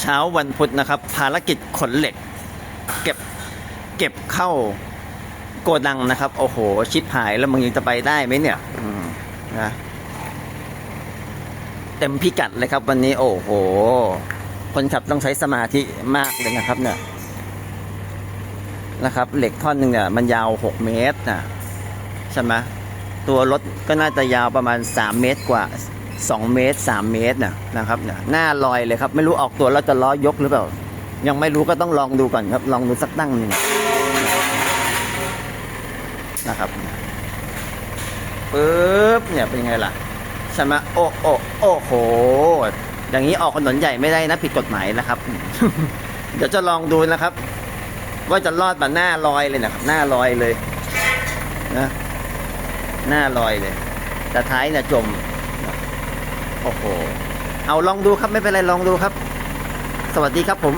เช้าวันพุธนะครับ ภารกิจขนเหล็ก เก็บเก็บเข้าโกดังนะครับ โอ้โห ชิปหายแล้วมึงยังจะไปได้ไหมเนี่ยนะเต็มพิกัดเลยครับวันนี้ โอ้โห คนขับต้องใช้สมาธิมากเลยนะครับ เนี่ยนะครับ เหล็กท่อนหนึ่งเนี่ย มันยาว6เมตรนะใช่ไหมตัวรถก็น่าจะยาวประมาณ3เมตรกว่า 2 เมตร 3 เมตรนะนะครับเนี่ยหน้าลอยเลยครับ ไม่รู้ออกตัวแล้วจะล้อยกหรือเปล่า ยังไม่รู้ก็ต้องลองดูก่อนครับ ลองดูสักตั้งหนึ่งนะครับปึ๊บเนี่ยเป็นไงล่ะใช่ไหมโอ้โอ้โอ้โห อย่างนี้ออกถนนใหญ่ไม่ได้นะ ผิดกฎหมายนะครับ เดี๋ยวจะลองดูนะครับ ว่าจะรอดมาหน้าลอยเลยนะครับ หน้าลอยเลยนะหน้าลอยเลย แต่ท้ายเนี่ยจม โอ้โห เอาลองดูครับไม่เป็นไรลองดูครับ สวัสดีครับผม